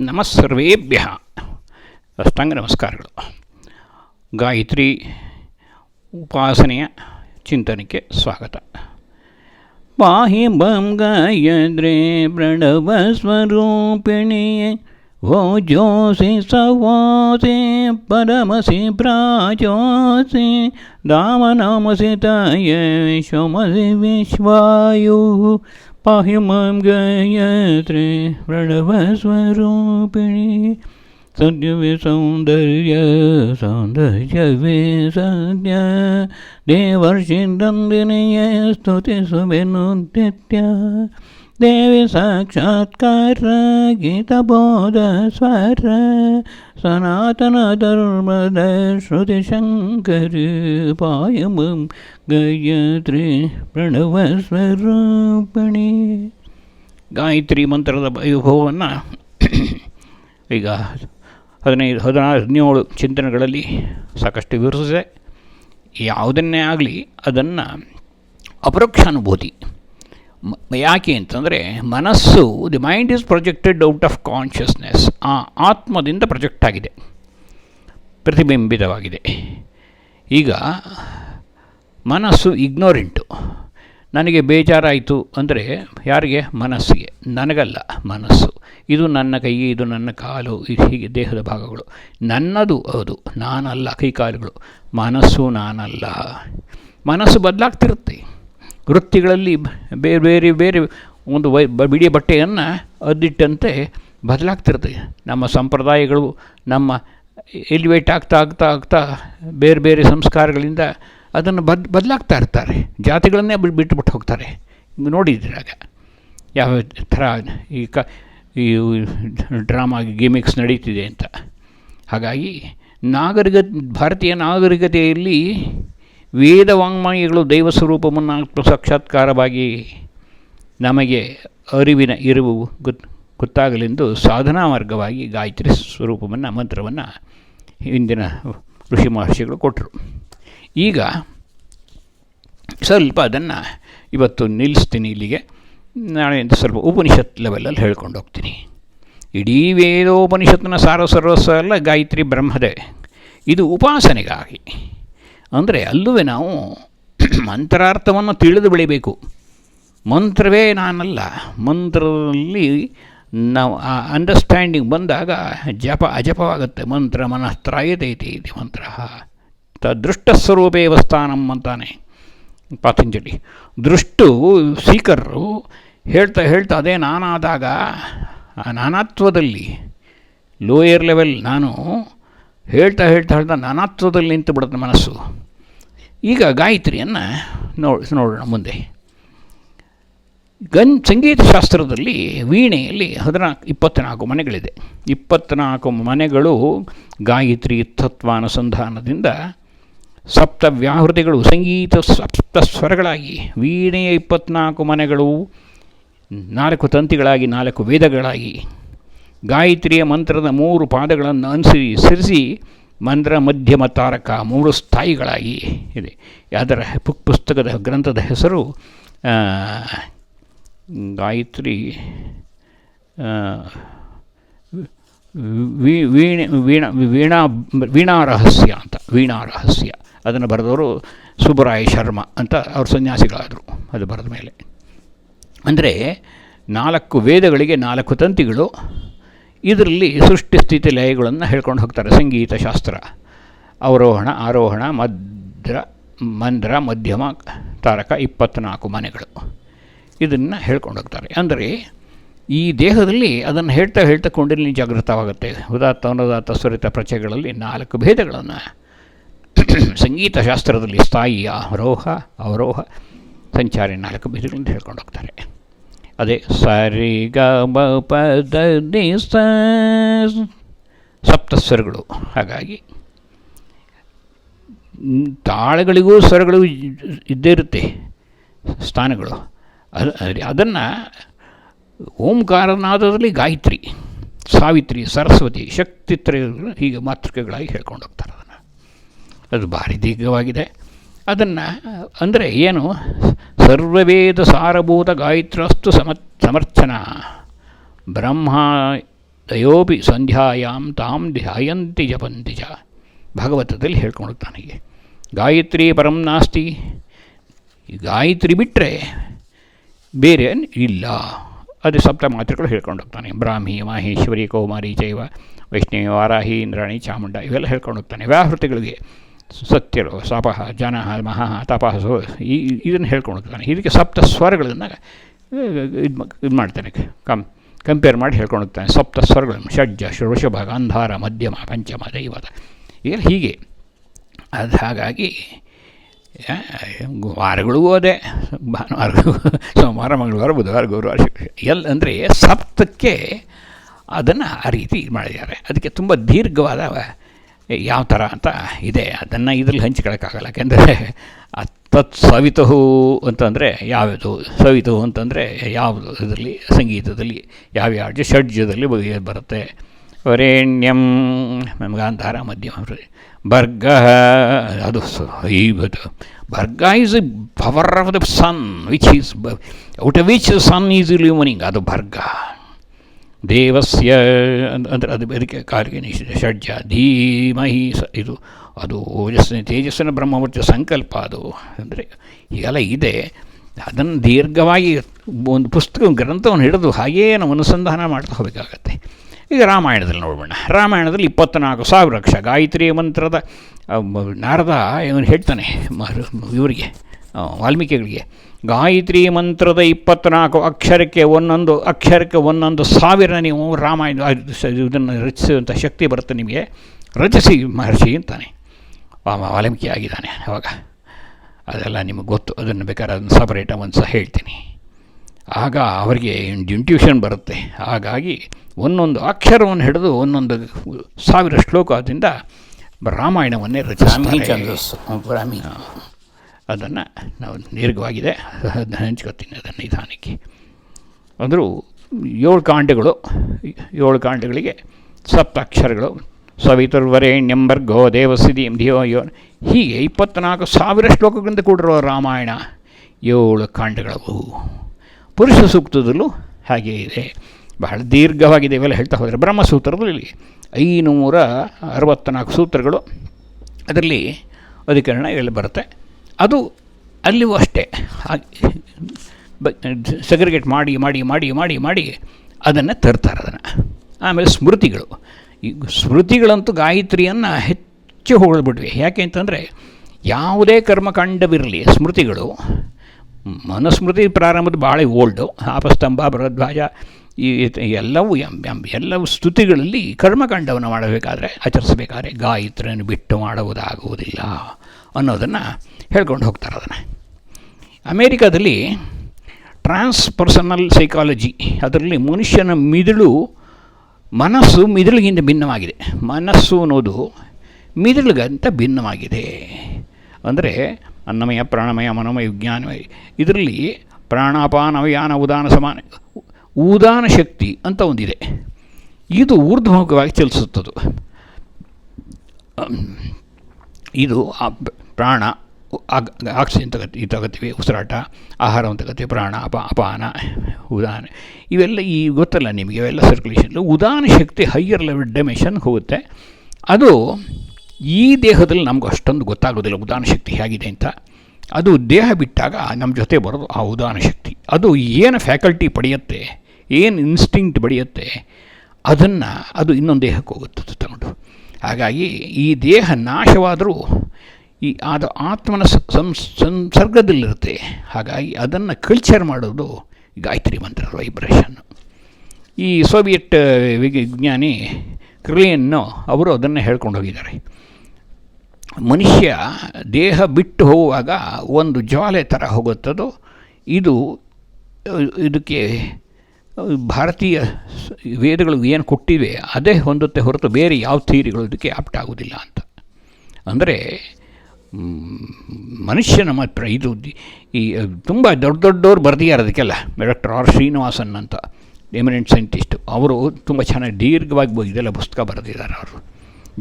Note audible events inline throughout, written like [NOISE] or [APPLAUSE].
ನಮಸ್ಸರ್ವೇಭ್ಯ ಅಷ್ಟಾಂಗ ನಮಸ್ಕಾರಗಳು. ಗಾಯತ್ರಿ ಉಪಾಸನೆಯ ಚಿಂತನೆಗೆ ಸ್ವಾಗತ. ಬಾಹಿ ಬಂ ಗಾಯದ್ರೆ ಪ್ರಣವ ಸ್ವರೂಪಿಣಿಯೇ वो ज्योसि सवोसि परमसि प्राजोसि रामनामसि तये सोमसि विश्वायुः, पाहि माँ गायत्रे प्रणवस्वरूपिणि सद्यवे सौन्दर्य सौन्दर्यवे सद्य, देवर्षि नन्दिनीये स्तुतिसुविनुद्दित्या ದೇವಿ ಸಾಕ್ಷಾತ್ಕಾರ ಗೀತಬೋಧ ಸ್ವರ ಸನಾತನ ಧರ್ಮದ ಶ್ರುತಿ ಶಂಕರ ಪಾಯಮಂ ಗಾಯತ್ರಿ ಪ್ರಣವ ಸ್ವರೂಪಣಿ. ಗಾಯತ್ರಿ ಮಂತ್ರದ ವೈಭವವನ್ನು [CLEARS THROAT] ಈಗ ಹದಿನೈದು, ಹದಿನಾರು, ಹದಿನೇಳು ಚಿಂತನೆಗಳಲ್ಲಿ ಸಾಕಷ್ಟು ವಿವರಿಸಿದೆ. ಯಾವುದನ್ನೇ ಆಗಲಿ ಅದನ್ನು ಅಪರೋಕ್ಷ ಅನುಭೂತಿ. ಮ- ಯಾಕೆ ಅಂತಂದರೆ ಮನಸ್ಸು the mind is projected out of consciousness ಆ ಆತ್ಮದಿಂದ ಪ್ರೊಜೆಕ್ಟ್ ಆಗಿದೆ. ಪ್ರತಿಬಿಂಬಿತವಾಗಿದೆ. ಈಗ ಮನಸ್ಸು ಇಗ್ನೋರೆಂಟು ನನಗೆ ಬೇಜಾರಾಯಿತು ಅಂದರೆ ಯಾರಿಗೆ? ಮನಸ್ಸಿಗೆ. ನನಗಲ್ಲ ಮನಸ್ಸು. ಇದು ನನ್ನ ಕೈ, ಇದು ನನ್ನ ಕಾಲು, ಇದು ಹೀಗೆ ದೇಹದ ಭಾಗಗಳು. ನನ್ನದು ಅದು ನಾನಲ್ಲ ಕೈ ಕಾಲುಗಳು ಮನಸ್ಸು ನಾನಲ್ಲ. ಮನಸ್ಸು ಬದಲಾಗ್ತಿರುತ್ತೆ. ವೃತ್ತಿಗಳಲ್ಲಿ ಬೇರೆ ಬೇರೆ ಬೇರೆ ಒಂದು ವೈ ಬ- ಬಿಡಿ ಬಟ್ಟೆಯನ್ನು ಅದ್ದಿಟ್ಟಂತೆ ಬದಲಾಗ್ತಿರ್ತದೆ ನಮ್ಮ ಸಂಪ್ರದಾಯಗಳು ನಮ್ಮ ಎಲಿವೇಟ್ ಆಗ್ತಾ ಆಗ್ತಾ ಆಗ್ತಾ ಬೇರೆ ಬೇರೆ ಸಂಸ್ಕಾರಗಳಿಂದ ಅದನ್ನು ಬದ್ ಬದಲಾಗ್ತಾ ಇರ್ತಾರೆ. ಜಾತಿಗಳನ್ನೇ ಬಿಟ್ಟು ಬಿಟ್ಟುಬಿಟ್ಟು ಹೋಗ್ತಾರೆ. ನೋಡಿದ್ರಾಗ ಯಾವ ಥರ ಈ ಕ ಈ ಡ್ರಾಮಾ ಗಿಮಿಕ್ಸ್ ನಡೀತಿದೆ ಅಂತ. ಹಾಗಾಗಿ ನಾಗರಿಕ ಭಾರತೀಯ ನಾಗರಿಕತೆಯಲ್ಲಿ ವೇದ ವಾಂಗ್ಮಯಗಳು ದೈವ ಸ್ವರೂಪವನ್ನು ಸಾಕ್ಷಾತ್ಕಾರವಾಗಿ ನಮಗೆ ಅರಿವಿನ ಇರುವು ಗೊತ್, ಗೊತ್ತಾಗಲೆಂದು ಸಾಧನಾ ಮಾರ್ಗವಾಗಿ ಗಾಯತ್ರಿ ಸ್ವರೂಪವನ್ನು, ಮಂತ್ರವನ್ನು ಹಿಂದಿನ ಋಷಿ ಮಹರ್ಷಿಗಳು ಕೊಟ್ಟರು ಈಗ ಸ್ವಲ್ಪ ಅದನ್ನು ಇವತ್ತು ನಿಲ್ಲಿಸ್ತೀನಿ ಇಲ್ಲಿಗೆ. ನಾಳೆ ಸ್ವಲ್ಪ ಉಪನಿಷತ್ ಲೆವೆಲಲ್ಲಿ ಹೇಳ್ಕೊಂಡು ಹೋಗ್ತೀನಿ. ಇಡೀ ವೇದೋಪನಿಷತ್ತಿನ ಸಾರ ಸರ್ವಸ್ವ ಅಲ್ಲ, ಗಾಯತ್ರಿ ಬ್ರಹ್ಮದೇ. ಇದು ಉಪಾಸನೆಗಾಗಿ. ಅಂದರೆ ಅಲ್ಲುವೆ ನಾವು ಮಂತ್ರಾರ್ಥವನ್ನು ತಿಳಿದು ಬೆಳಿಬೇಕು. ಮಂತ್ರವೇ ನಾನಲ್ಲ. ಮಂತ್ರದಲ್ಲಿ ನಾವು ಆ ಅಂಡರ್ಸ್ಟ್ಯಾಂಡಿಂಗ್ ಬಂದಾಗ ಜಪ ಅಜಪವಾಗುತ್ತೆ. ಮಂತ್ರ ಮನಸ್ತ್ರಾಯತೈತಿ ಇದೆ ಮಂತ್ರ. ತದೃಷ್ಟಸ್ವರೂಪೇವ ವಸ್ಥಾನಂ ಅಂತಾನೆ ಪಾತಂಜಲಿ. ದೃಷ್ಟು ಸೀಕರರು ಹೇಳ್ತಾ ಹೇಳ್ತಾ ಅದೇ ನಾನಾದಾಗ ಆ ನಾನಾತ್ವದಲ್ಲಿ ಲೋಯರ್ ಲೆವೆಲ್ ನಾನು ಹೇಳ್ತಾ ಹೇಳ್ತಾ ಹೇಳ್ತಾ ನಾನಾತ್ವದಲ್ಲಿ ನಿಂತು ಬಿಡುತ್ತೆ ಮನಸ್ಸು. ಈಗ ಗಾಯತ್ರಿಯನ್ನು ನೋಡಿ ನೋಡೋಣ ಮುಂದೆ. ಗನ್ ಸಂಗೀತ ಶಾಸ್ತ್ರದಲ್ಲಿ ವೀಣೆಯಲ್ಲಿ ಹದಿನಾಲ್ಕು ಇಪ್ಪತ್ತ್ನಾಲ್ಕು ಮನೆಗಳಿದೆ. ಇಪ್ಪತ್ತ್ನಾಲ್ಕು ಮನೆಗಳು ಗಾಯತ್ರಿ ತತ್ವಾನುಸಂಧಾನದಿಂದ ಸಪ್ತ ವ್ಯಾಹೃತಿಗಳು, ಸಂಗೀತ ಸಪ್ತ ಸ್ವರಗಳಾಗಿ ವೀಣೆಯ ಇಪ್ಪತ್ನಾಲ್ಕು ಮನೆಗಳು ನಾಲ್ಕು ತಂತಿಗಳಾಗಿ ನಾಲ್ಕು ವೇದಗಳಾಗಿ ಗಾಯತ್ರಿಯ ಮಂತ್ರದ ಮೂರು ಪಾದಗಳನ್ನು ಅನುಸರಿಸಿ ಮಂತ್ರ, ಮಧ್ಯಮ, ತಾರಕ ಮೂರು ಸ್ಥಾಯಿಗಳಾಗಿ ಇದೆ. ಅದರ ಪುಕ್ ಪುಸ್ತಕದ ಗ್ರಂಥದ ಹೆಸರು ಗಾಯತ್ರಿ ವೀಣೆ ವೀಣಾ ವೀಣಾ ವೀಣಾ ರಹಸ್ಯ ಅಂತ, ವೀಣಾ ರಹಸ್ಯ. ಅದನ್ನು ಬರೆದವರು ಸುಬ್ಬರಾಯ ಶರ್ಮಾ ಅಂತ ಅವರು ಸನ್ಯಾಸಿಗಳಾದರು ಅದು ಬರೆದ ಮೇಲೆ. ಅಂದರೆ ನಾಲ್ಕು ವೇದಗಳಿಗೆ ನಾಲ್ಕು ತಂತಿಗಳು ಇದರಲ್ಲಿ ಸೃಷ್ಟಿ ಸ್ಥಿತಿ ಲಯಗಳನ್ನು ಹೇಳ್ಕೊಂಡು ಹೋಗ್ತಾರೆ. ಸಂಗೀತ ಶಾಸ್ತ್ರ, ಅವರೋಹಣ, ಆರೋಹಣ, ಮದ್ರ, ಮಂದ್ರ, ಮಧ್ಯಮ, ತಾರಕ ಇಪ್ಪತ್ತ್ನಾಲ್ಕು ಮನೆಗಳು ಇದನ್ನು ಹೇಳ್ಕೊಂಡು ಹೋಗ್ತಾರೆ. ಅಂದರೆ ಈ ದೇಹದಲ್ಲಿ ಅದನ್ನು ಹೇಳ್ತಾ ಹೇಳ್ತಾ ಕೊಂಡಿಲಿ ಜಾಗೃತವಾಗುತ್ತೆ. ಉದಾತ್ತ, ಅನುದಾತ್ತ, ಸ್ವರಿತ ಪ್ರಚೆಗಳಲ್ಲಿ ನಾಲ್ಕು ಭೇದಗಳನ್ನು ಸಂಗೀತ ಶಾಸ್ತ್ರದಲ್ಲಿ ಸ್ಥಾಯಿ ಆರೋಹ ಅವರೋಹ, ಸಂಚಾರಿ ನಾಲ್ಕು ಭೇದಗಳನ್ನು ಹೇಳ್ಕೊಂಡು ಹೋಗ್ತಾರೆ. ಅದೇ ಸರಿ ಗ ಮ ಪ ದ ನಿ ಸ ಸಪ್ತಸ್ವರಗಳು. ಹಾಗಾಗಿ ತಾಳಗಳಿಗೂ ಸ್ವರಗಳು ಇದ್ದೇ ಇರುತ್ತೆ ಸ್ಥಾನಗಳು. ಅದು ಅದನ್ನು ಓಂಕಾರನಾದದಲ್ಲಿ ಗಾಯತ್ರಿ, ಸಾವಿತ್ರಿ, ಸರಸ್ವತಿ ಶಕ್ತಿತ್ರ ಹೀಗೆ ಮಾತೃಕೆಗಳಾಗಿ ಹೇಳ್ಕೊಂಡು ಹೋಗ್ತಾರೆ ಅದನ್ನು. ಅದು ಭಾರಿ ದೀರ್ಘವಾಗಿದೆ. ಅದನ್ನು, ಅಂದರೆ ಏನು? ಸರ್ವವೇದ ಸಾರಭೂತ ಗಾಯತ್ರಸ್ತು ಸಮತ್ ಸಮರ್ಥನ ಬ್ರಹ್ಮ ದಯೋಪಿ ಸಂಧ್ಯಾಯಾಮ್ ತಾಂ ಧ್ಯಾಯಂತಿ ಜಪಂತಿ ಜ ಭಾಗವತದಲ್ಲಿ ಹೇಳ್ಕೊಂಡು ಹೀಗೆ. ಗಾಯತ್ರಿ ಪರಂ ನಾಸ್ತಿ. ಗಾಯತ್ರಿ ಬಿಟ್ಟರೆ ಬೇರೆ ಇಲ್ಲ. ಅದು ಸಪ್ತ ಮಾತೃಗಳು ಹೇಳ್ಕೊಂಡು ಹೋಗ್ತಾನೆ ಬ್ರಾಹ್ಮಿ, ಮಾಹೇಶ್ವರಿ, ಕೌಮಾರಿ ಜೈವ ವೈಷ್ಣವಿ, ವಾರಾಹಿ, ಇಂದ್ರಾಣಿ, ಚಾಮುಂಡ ಇವೆಲ್ಲ ಹೇಳ್ಕೊಂಡು ಹೋಗ್ತಾನೆ ವ್ಯಾಹೃತಿಗಳಿಗೆ ಸತ್ಯರು ಸಪಃ ಜನಃ, ಮಹಃ, ತಪಸ್ಸು, ಈ ಇದನ್ನು ಹೇಳ್ಕೊಂಡು ಹೋಗ್ತಾನೆ ಇದಕ್ಕೆ ಸಪ್ತ ಸ್ವರಗಳನ್ನು ಇದು ಇದು ಮಾಡ್ತಾನೆ ಕಮ್ ಕಂಪೇರ್ ಮಾಡಿ ಹೇಳ್ಕೊಂಡು ಹೋಗ್ತಾನೆ ಸಪ್ತ ಸ್ವರಗಳನ್ನು ಷಡ್ಜ ಷೋಷಭ ಅಂಧಾರ, ಮಧ್ಯಮ, ಪಂಚಮ, ದೈವದ. ಈಗ ಹೀಗೆ. ಅದು ಹಾಗಾಗಿ ವಾರಗಳೂ ಅದೇ ಭಾನುವಾರಗಳು, ಸೋಮವಾರ, ಮಂಗಳವಾರ, ಬುಧವಾರ, ಗುರುವಾರ ಎಲ್ಲ ಅಂದರೆ ಸಪ್ತಕ್ಕೆ ಅದನ್ನು ಆ ರೀತಿ ಇದು ಮಾಡಿದ್ದಾರೆ ಅದಕ್ಕೆ ತುಂಬ ದೀರ್ಘವಾದ ಯಾವ ಥರ ಅಂತ ಇದೆ. ಅದನ್ನು ಇದರಲ್ಲಿ ಹಂಚ್ಕೊಳ್ಳೋಕ್ಕಾಗಲ್ಲ. ಯಾಕೆಂದರೆ ತತ್ ಸವಿತು ಅಂತಂದರೆ ಯಾವುದು ಸವಿತು ಅಂತಂದರೆ ಯಾವುದು ಇದರಲ್ಲಿ? ಸಂಗೀತದಲ್ಲಿ ಯಾವ ಷಡ್ಜದಲ್ಲಿ ಬಗೆ- ಬರುತ್ತೆ. ವರೇಣ್ಯಂ ಗಾಂಧಾರ ಮಧ್ಯಮ ಬರ್ಗ, ಅದು ಸೈಬದು ಬರ್ಗ is a power of the sun which is out which sun is livening ಅದು ಭರ್ಗ ದೇವಸ್ಯ. ಅಂದ್- ಅಂದರೆ ಅದು ಅದಕ್ಕೆ ಕಾರ್ಯ ನಿಶ್ಚಿತ ಷಡ್ಜ. ಧೀಮಹಿ ಸ, ಇದು, ಅದು ಓಜಸ್ಸಿನ ತೇಜಸ್ಸಿನ ಬ್ರಹ್ಮವರ್ತಿ ಸಂಕಲ್ಪ ಅದು. ಅಂದರೆ ಹೀಗೆಲ್ಲ ಇದೆ. ಅದನ್ನು ದೀರ್ಘವಾಗಿ ಒಂದು ಪುಸ್ತಕ, ಗ್ರಂಥವನ್ನು ಹಿಡಿದು ಹಾಗೇ ನಾವು ಅನುಸಂಧಾನ ಮಾಡ್ತಾ ಹೋಗಬೇಕಾಗತ್ತೆ. ಈಗ ರಾಮಾಯಣದಲ್ಲಿ ನೋಡೋಣ ರಾಮಾಯಣದಲ್ಲಿ ಇಪ್ಪತ್ತ್ನಾಲ್ಕು ಸಾವಿರ ಲಕ್ಷ ಗಾಯತ್ರಿ ಮಂತ್ರದ ನಾರದ, ಇವನು ಹೇಳ್ತಾನೆ ಇವರಿಗೆ ವಾಲ್ಮೀಕಿಗಳಿಗೆ. ಗಾಯತ್ರಿ ಮಂತ್ರದ ಇಪ್ಪತ್ತ್ನಾಲ್ಕು ಅಕ್ಷರಕ್ಕೆ ಒಂದೊಂದು ಅಕ್ಷರಕ್ಕೆ ಒಂದೊಂದು ಸಾವಿರ ನೀವು ರಾಮಾಯಣ ಇದನ್ನು ರಚಿಸುವಂಥ ಶಕ್ತಿ ಬರುತ್ತೆ ನಿಮಗೆ. ರಚಿಸಿ ಮಹರ್ಷಿ ಅಂತಾನೆ. ವಾಲ್ಮೀಕಿ ಆಗಿದ್ದಾನೆ ಅವಾಗ. ಅದೆಲ್ಲ ನಿಮಗೆ ಗೊತ್ತು. ಅದನ್ನು ಬೇಕಾದ್ರೆ ಅದನ್ನು ಸಪರೇಟ್ ಒಂದು ಸಹ ಹೇಳ್ತೀನಿ. ಆಗ ಅವರಿಗೆ ಇಂಟ್ಯೂಷನ್ ಬರುತ್ತೆ. ಹಾಗಾಗಿ ಒಂದೊಂದು ಅಕ್ಷರವನ್ನು ಹಿಡಿದು ಒಂದೊಂದು ಸಾವಿರ ಶ್ಲೋಕದಿಂದ ರಾಮಾಯಣವನ್ನೇ ರಚಿಸ್ತಾರೆ. ಅದನ್ನು ನಾವು ದೀರ್ಘವಾಗಿದೆ. ಅದನ್ನು ಹಂಚ್ಕೊತೀನಿ ಅದನ್ನು ನಿಧಾನಕ್ಕೆ. ಅಂದರೂ ಏಳು ಕಾಂಡಗಳು, ಏಳು ಕಾಂಡಗಳಿಗೆ ಸಪ್ತಾಕ್ಷರಗಳು. ಸವಿತುರ್ವರೇಣ್ಯಂಬರ್ಗೋ ದೇವಸಿದಿ ಧಿಯೋ ಯೋ ಹೀಗೆ ಇಪ್ಪತ್ತ್ನಾಲ್ಕು ಸಾವಿರ ಶ್ಲೋಕಗಳಿಂದ ಕೂಡಿರುವ ರಾಮಾಯಣ ಏಳು ಕಾಂಡಗಳವು. ಪುರುಷ ಸೂಕ್ತದಲ್ಲೂ ಹಾಗೇ ಇದೆ. ಬಹಳ ದೀರ್ಘವಾಗಿದೆ ಇವೆಲ್ಲ ಹೇಳ್ತಾ ಹೋದರೆ. ಬ್ರಹ್ಮಸೂತ್ರದಲ್ಲಿ ಐನೂರ ಅರವತ್ತ್ನಾಲ್ಕು ಸೂತ್ರಗಳು. ಅದರಲ್ಲಿ ಅಧಿಕರಣ ಇಲ್ಲಿ ಬರುತ್ತೆ. ಅದು ಅಲ್ಲಿಯೂ ಅಷ್ಟೇ. ಸೆಗ್ರಿಗೇಟ್ ಮಾಡಿ ಮಾಡಿ ಮಾಡಿ ಮಾಡಿ ಮಾಡಿ ಅದನ್ನು ತರ್ತಾರೆ ಅದನ್ನು. ಆಮೇಲೆ ಸ್ಮೃತಿಗಳು. ಈ ಸ್ಮೃತಿಗಳಂತೂ ಗಾಯತ್ರಿಯನ್ನು ಹೆಚ್ಚು ಹೊಗಳ್ಬಿಟ್ವಿ. ಯಾಕೆ ಅಂತಂದರೆ ಯಾವುದೇ ಕರ್ಮಕಾಂಡವಿರಲಿ ಸ್ಮೃತಿಗಳು, ಮನುಸ್ಮೃತಿ ಪ್ರಾರಂಭದ ಭಾಳ ಓಲ್ಡು. ಆಪಸ್ತಂಭ, ಭರದ್ವಾಜ, ಈ ಎಲ್ಲವೂ ಎಲ್ಲವೂ ಸ್ತುತಿಗಳಲ್ಲಿ ಕರ್ಮಕಾಂಡವನ್ನು ಮಾಡಬೇಕಾದ್ರೆ, ಆಚರಿಸಬೇಕಾದ್ರೆ ಗಾಯತ್ರಿಯನ್ನು ಬಿಟ್ಟು ಮಾಡುವುದಾಗುವುದಿಲ್ಲ ಅನ್ನೋದನ್ನು ಹೇಳ್ಕೊಂಡು ಹೋಗ್ತಾರೆ ಅದನ್ನು. ಅಮೇರಿಕಾದಲ್ಲಿ ಟ್ರಾನ್ಸ್ಪರ್ಸನಲ್ ಸೈಕಾಲಜಿ, ಅದರಲ್ಲಿ ಮನುಷ್ಯನ ಮಿದುಳು, ಮನಸ್ಸು ಮಿದುಳಿಗಿಂತ ಭಿನ್ನವಾಗಿದೆ. ಮನಸ್ಸು ಅನ್ನೋದು ಮಿದುಳಿಗಂತ ಭಿನ್ನವಾಗಿದೆ. ಅಂದರೆ ಅನ್ನಮಯ, ಪ್ರಾಣಮಯ, ಮನೋಮಯ, ವಿಜ್ಞಾನಮಯ. ಇದರಲ್ಲಿ ಪ್ರಾಣಾಪಾನವಯಾನ ಉದಾನ, ಸಮಾನ, ಉದಾನ ಶಕ್ತಿ ಅಂತ ಒಂದಿದೆ. ಇದು ಊರ್ಧ್ವಮುಖವಾಗಿ ಚಲಿಸುತ್ತದೆ ಇದು ಪ್ರಾಣ ಆಕ್ಸಿಜನ್ ತಗತ್ತಿ ತಗೋತೀವಿ ಉಸಿರಾಟ ಆಹಾರವನ್ನು ತಗೋತೀವಿ ಪ್ರಾಣ, ಅಪ, ಅಪಾನ ಉದಾನ ಇವೆಲ್ಲ ಈ ಗೊತ್ತಲ್ಲ ನಿಮಗೆ, ಇವೆಲ್ಲ ಸರ್ಕ್ಯುಲೇಷನ್ ಉದಾನ ಶಕ್ತಿ ಹೈಯರ್ ಲೆವೆಲ್ ಡೈಮೆನ್ಷನ್ ಹೋಗುತ್ತೆ. ಅದು ಈ ದೇಹದಲ್ಲಿ ನಮ್ಗೆ ಅಷ್ಟೊಂದು ಗೊತ್ತಾಗೋದಿಲ್ಲ ಉದಾನ ಶಕ್ತಿ ಹೇಗಿದೆ ಅಂತ. ಅದು ದೇಹ ಬಿಟ್ಟಾಗ ನಮ್ಮ ಜೊತೆ ಬರೋದು ಆ ಉದಾನ ಶಕ್ತಿ. ಅದು ಏನು ಫ್ಯಾಕಲ್ಟಿ ಪಡೆಯುತ್ತೆ, ಏನು ಇನ್ಸ್ಟಿಂಕ್ಟ್ ಪಡೆಯುತ್ತೆ ಅದನ್ನು ಅದು ಇನ್ನೊಂದು ದೇಹಕ್ಕೆ ಹೋಗುತ್ತೆ ತಗೊಂಡು. ಹಾಗಾಗಿ ಈ ದೇಹ ನಾಶವಾದರೂ ಈ ಅದು ಆತ್ಮನ ಸಂಸರ್ಗದಲ್ಲಿರುತ್ತೆ. ಹಾಗಾಗಿ ಅದನ್ನು ಕಲ್ಚರ್ ಮಾಡೋದು ಗಾಯತ್ರಿ ಮಂತ್ರ ವೈಬ್ರೇಷನ್ ಈ ಸೋವಿಯಟ್ ವಿಜ್ಞಾನಿ ಕ್ರಿಲಿಯನ್ನು ಅವರು ಅದನ್ನು ಹೇಳ್ಕೊಂಡು ಹೋಗಿದ್ದಾರೆ. ಮನುಷ್ಯ ದೇಹ ಬಿಟ್ಟು ಹೋಗುವಾಗ ಒಂದು ಜ್ವಾಲೆ ಥರ ಹೋಗುತ್ತದೋ, ಇದು ಇದಕ್ಕೆ ಭಾರತೀಯ ವೇದಗಳು ಏನು ಕೊಟ್ಟಿವೆ, ಅದೇ ಹೊಂದುತ್ತೆ ಹೊರತು ಬೇರೆ ಯಾವ ಥೀರಿಗಳು ಇದಕ್ಕೆ ಆಪ್ಟ್ ಆಗೋದಿಲ್ಲ ಅಂತ. ಅಂದರೆ ಮನುಷ್ಯನ ಮಾತ್ರ. ಇದು ಈ ತುಂಬ ದೊಡ್ಡ ದೊಡ್ಡವ್ರು ಬರ್ದಿದ್ದಾರೆ ಅದಕ್ಕೆಲ್ಲ. ಡಾಕ್ಟರ್ ಆರ್ ಶ್ರೀನಿವಾಸನ್ ಅಂತ ಎಮಿನೆಂಟ್ ಸೈಂಟಿಸ್ಟು ಅವರು ತುಂಬ ಚೆನ್ನಾಗಿ ದೀರ್ಘವಾಗಿ ಇದೆಲ್ಲ ಪುಸ್ತಕ ಬರೆದಿದ್ದಾರೆ ಅವರು.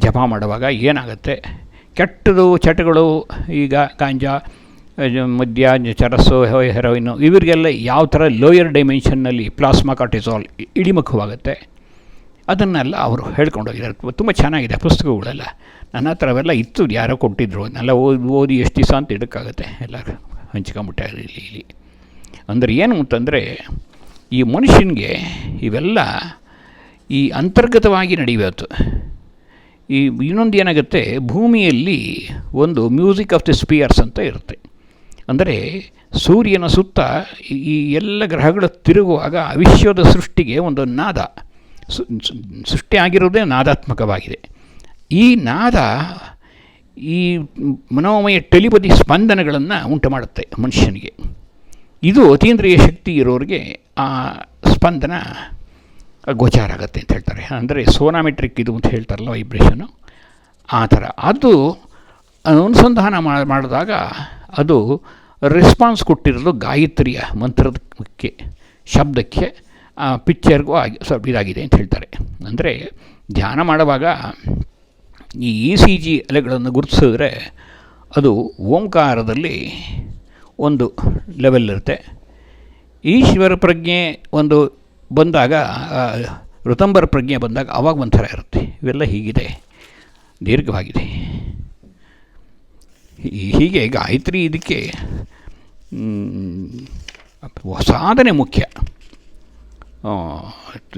ಜಪ ಮಾಡುವಾಗ ಏನಾಗುತ್ತೆ? ಕೆಟ್ಟದು ಚಟಗಳು, ಈಗ ಗಾಂಜಾ ಮದ್ಯ ಚರಸ್ಸು ಹೆರೋಯಿನು, ಇವರಿಗೆಲ್ಲ ಯಾವ ಥರ ಲೋಯರ್ ಡೈಮೆನ್ಷನ್ನಲ್ಲಿ ಪ್ಲಾಸ್ಮಾ ಕಾರ್ಟಿಸಾಲ್ ಇಳಿಮುಖವಾಗುತ್ತೆ? ಅದನ್ನೆಲ್ಲ ಅವರು ಹೇಳ್ಕೊಂಡೋಗಿದ್ದಾರೆ. ತುಂಬ ಚೆನ್ನಾಗಿದೆ ಪುಸ್ತಕಗಳೆಲ್ಲ. ನನ್ನ ಹತ್ರ ಅವೆಲ್ಲ ಇತ್ತು, ಯಾರೋ ಕೊಟ್ಟಿದ್ರು. ಅದನ್ನೆಲ್ಲ ಓದಿ ಓದಿ ಎಷ್ಟು ದಿವಸ ಅಂತ ಇಡೋಕ್ಕಾಗುತ್ತೆ ಎಲ್ಲರೂ ಹಂಚ್ಕೊಂಬಿಟ್ಟಾರೆ ಇಲ್ಲಿ ಇಲ್ಲಿ. ಅಂದರೆ ಏನು ಅಂತಂದರೆ, ಈ ಮನುಷ್ಯನಿಗೆ ಇವೆಲ್ಲ ಈ ಅಂತರ್ಗತವಾಗಿ ನಡೆಯಬೇಕು ಈ ಇನ್ನೊಂದು ಏನಾಗುತ್ತೆ, ಭೂಮಿಯಲ್ಲಿ ಒಂದು ಮ್ಯೂಸಿಕ್ ಆಫ್ ದಿ ಸ್ಪಿಯರ್ಸ್ ಅಂತ ಇರುತ್ತೆ. ಅಂದರೆ ಸೂರ್ಯನ ಸುತ್ತ ಈ ಎಲ್ಲ ಗ್ರಹಗಳು ತಿರುಗುವಾಗ ವಿಶ್ವದ ಸೃಷ್ಟಿಗೆ ಒಂದು ನಾದ. ಸೃಷ್ಟಿಯಾಗಿರೋದೇ ನಾದಾತ್ಮಕವಾಗಿದೆ. ಈ ನಾದ ಈ ಮನೋಮಯ ಟೆಲಿಪತಿ ಸ್ಪಂದನಗಳನ್ನು ಉಂಟು ಮಾಡುತ್ತೆ ಮನುಷ್ಯನಿಗೆ. ಇದು ಅತೀಂದ್ರಿಯ ಶಕ್ತಿ ಇರೋರಿಗೆ ಆ ಸ್ಪಂದನ ಗೋಚಾರ ಆಗುತ್ತೆ ಅಂತ ಹೇಳ್ತಾರೆ. ಅಂದರೆ ಸೋನಾಮೆಟ್ರಿಕ್ ಇದು ಅಂತ ಹೇಳ್ತಾರಲ್ಲ ವೈಬ್ರೇಷನು. ಆ ಥರ. ಅದು ಅನುಸಂಧಾನ ಮಾಡಿದಾಗ ಅದು ರೆಸ್ಪಾನ್ಸ್ ಕೊಟ್ಟಿರೋದು ಗಾಯತ್ರಿಯ ಮಂತ್ರದಕ್ಕೆ, ಶಬ್ದಕ್ಕೆ ಪಿಕ್ಚರ್ಗೂ ಆಗಿ, ಸ್ವಲ್ಪ ಇದಾಗಿದೆ ಅಂತ ಹೇಳ್ತಾರೆ. ಅಂದರೆ, ಧ್ಯಾನ ಮಾಡುವಾಗ ಈ ಇ ಸಿ ಜಿ ಅಲೆಗಳನ್ನು ಗುರುತಿಸಿದ್ರೆ ಅದು ಓಂಕಾರದಲ್ಲಿ ಒಂದು ಲೆವೆಲ್ ಇರುತ್ತೆ. ಈಶ್ವರ ಪ್ರಜ್ಞೆ ಒಂದು ಬಂದಾಗ ಋತಂಬರ ಪ್ರಜ್ಞೆ ಬಂದಾಗ ಅವಾಗ ಒಂಥರ ಇರುತ್ತೆ. ಇವೆಲ್ಲ ಹೀಗಿದೆ. ದೀರ್ಘವಾಗಿದೆ. ಹೀಗೆ ಗಾಯತ್ರಿ ಇದಕ್ಕೆ ಸಾಧನೆ ಮುಖ್ಯ.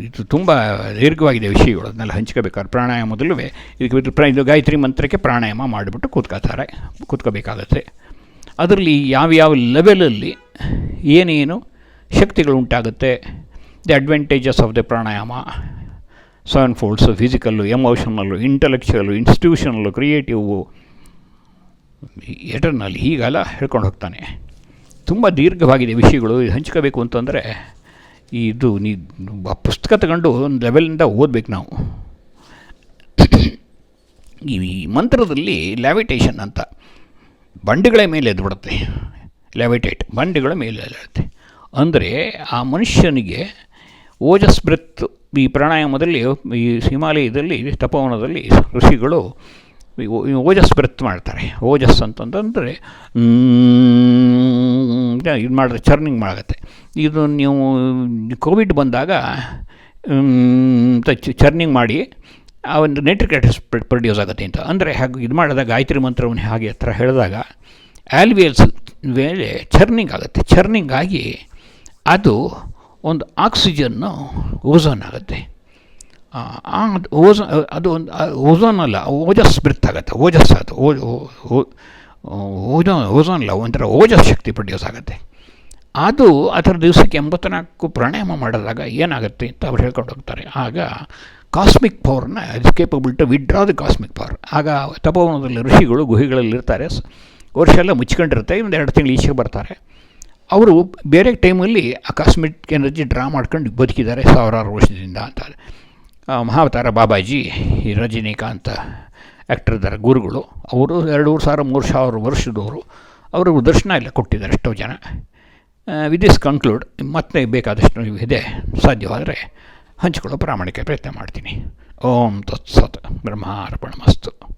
ಇದು ತುಂಬ ದೀರ್ಘವಾಗಿದೆ ವಿಷಯಗಳು. ಅದನ್ನೆಲ್ಲ ಹಂಚ್ಕೋಬೇಕಾದ್ರೆ ಪ್ರಾಣಾಯಾಮದಲ್ಲೂ ಇದಕ್ಕೆ ಇದು ಗಾಯತ್ರಿ ಮಂತ್ರಕ್ಕೆ ಪ್ರಾಣಾಯಾಮ ಮಾಡಿಬಿಟ್ಟು ಕೂತ್ಕೋತಾರೆ ಕೂತ್ಕೋಬೇಕಾಗತ್ತೆ. ಅದರಲ್ಲಿ ಯಾವ್ಯಾವ ಲೆವೆಲಲ್ಲಿ ಏನೇನು ಶಕ್ತಿಗಳು ಉಂಟಾಗುತ್ತೆ? The advantages of the pranayama. Seven folds physical emotional intellectual institutional creative eternally ಹೀಗೆಲ್ಲ ಹೇಳ್ಕೊಂಡು ಹೋಗ್ತಾನೆ. ತುಂಬ ದೀರ್ಘವಾಗಿದೆ ವಿಷಯಗಳು. ಹಂಚ್ಕೋಬೇಕು ಅಂತಂದರೆ ಇದು ನೀ ಪುಸ್ತಕ ತಗೊಂಡು ಒಂದು ಲೆವೆಲಿಂದ ಓದಬೇಕು ನಾವು. ಈ ಮಂತ್ರದಲ್ಲಿ ಲ್ಯಾವಿಟೇಷನ್ ಅಂತ. ಬಂಡೆಗಳ ಮೇಲೆ ಎದ್ದು ಬಿಡುತ್ತೆ. ಲ್ಯಾವಿಟೇಟ್ ಬಂಡೆಗಳ ಮೇಲೆ ಎದ್ಬಿಡುತ್ತೆ ಅಂದರೆ ಆ ಮನುಷ್ಯನಿಗೆ ಓಜಸ್ ಬ್ರೆತ್ ಈ ಪ್ರಾಣಾಯಾಮದಲ್ಲಿ, ಈ ಹಿಮಾಲಯದಲ್ಲಿ, ತಪವನದಲ್ಲಿ ಋಷಿಗಳು ಓಜಸ್ ಬ್ರೆತ್ ಮಾಡ್ತಾರೆ. ಓಜಸ್ ಅಂತಂತಂದರೆ ಇದು ಮಾಡಿದ್ರೆ ಚರ್ನಿಂಗ್ ಮಾಡತ್ತೆ ಇದು ನೀವು ಕೋವಿಡ್ ಬಂದಾಗ ಚರ್ನಿಂಗ್ ಮಾಡಿ, ಆ ಒಂದು ನೆಟ್ರಿಕ್ ಪ್ರೊಡ್ಯೂಸ್ ಆಗುತ್ತೆ ಅಂತ. ಅಂದರೆ ಹಾಗೆ ಇದು ಮಾಡಿದಾಗ ಗಾಯತ್ರಿ ಮಂತ್ರವನ್ನು ಹಾಗೆ ಹತ್ರ ಹೇಳಿದಾಗ, ಆಲ್ವಿಯಲ್ಸ್ ಮೇಲೆ ಚರ್ನಿಂಗ್ ಆಗುತ್ತೆ. ಚರ್ನಿಂಗ್ ಆಗಿ ಅದು ಒಂದು ಆಕ್ಸಿಜನ್ನು ಓಝೋನ್ ಆಗುತ್ತೆ. ಓಝೋನ್, ಅದು ಒಂದು ಓಝೋನ್ ಅಲ್ಲ, ಓಜಸ್ ಬ್ರಿತ್ ಆಗುತ್ತೆ. ಓಜಸ್ ಅದು ಓಜೋನ್, ಓಝೋನ್ ಅಲ್ಲ, ಒಂಥರ ಓಜಸ್ ಶಕ್ತಿ ಪ್ರೊಡ್ಯೂಸ್ ಆಗುತ್ತೆ. ಅದು ಅದರ ದಿವಸಕ್ಕೆ ಎಂಬತ್ನಾಲ್ಕು ಪ್ರಾಣಾಯಾಮ ಮಾಡಿದಾಗ ಏನಾಗುತ್ತೆ ಅಂತ ಅವ್ರು ಹೇಳ್ಕೊಂಡು ಹೋಗ್ತಾರೆ. ಆಗ cosmic ಪವರ್ನ is capable to withdraw the cosmic power ಆಗ ತಪೋವನದಲ್ಲಿ ಋಷಿಗಳು ಗುಹೆಗಳಲ್ಲಿ ಇರ್ತಾರೆ. ವರ್ಷ ಎಲ್ಲ ಮುಚ್ಕೊಂಡಿರುತ್ತೆ. ಒಂದು ಎರಡು ತಿಂಗಳು ಈಚೆಗೆ ಬರ್ತಾರೆ. ಅವರು ಬೇರೆ ಟೈಮಲ್ಲಿ ಆ ಕಾಸ್ಮಿಕ್ ಎನರ್ಜಿ ಡ್ರಾ ಮಾಡ್ಕೊಂಡು ಬದುಕಿದ್ದಾರೆ ಸಾವಿರಾರು ವರ್ಷದಿಂದ ಅಂತ. ಮಹಾವತಾರ ಬಾಬಾಜಿ ಈ ರಜನಿಕಾಂತ ಆ್ಯಕ್ಟರ್ ಇದ್ದಾರೆ ಗುರುಗಳು. ಅವರು ಎರಡು ಮೂರು ಸಾವಿರ ಮೂರು ಸಾವಿರ ವರ್ಷದವರು. ಅವರು ದರ್ಶನ ಎಲ್ಲ ಕೊಟ್ಟಿದ್ದಾರೆ ಎಷ್ಟೋ ಜನ. ವಿತ್ ದಿಸ್ ಕನ್ಕ್ಲೂಡ್ ಮತ್ತೆ ಬೇಕಾದಷ್ಟು ಇದೆ ಸಾಧ್ಯವಾದರೆ ಹಂಚಿಕೊಳ್ಳೋ ಪ್ರಾಮಾಣಿಕ ಪ್ರಯತ್ನ ಮಾಡ್ತೀನಿ. ಓಂ ತತ್ಸತ್ ಬ್ರಹ್ಮಾರ್ಪಣ ಮಸ್ತು